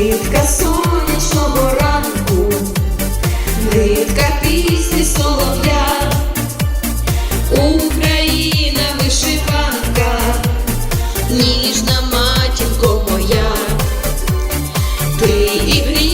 Дитка сонячного ранку, дитка пісні солов'я, Україна вишиванка, ніжна матінко моя, ти і грі.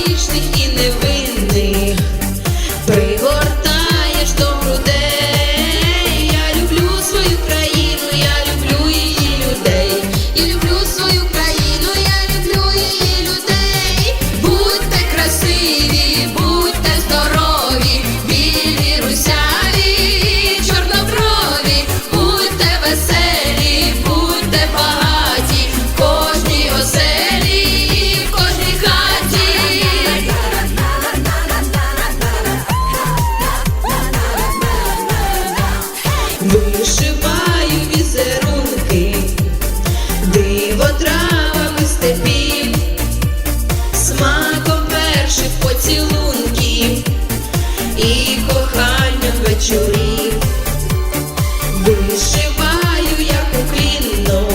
кучурі, вишиваю я куклінно,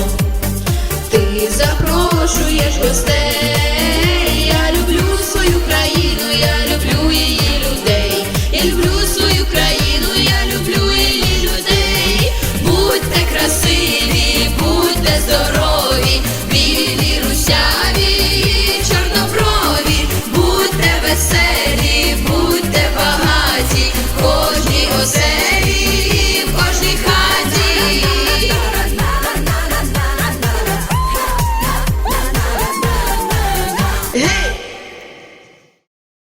ти запрошуєш гостей, я люблю свою країну, я люблю її людей, я люблю свою країну, я люблю її людей, будьте красиві, будьте здорові, білі русяві, чорноброві, будьте веселі.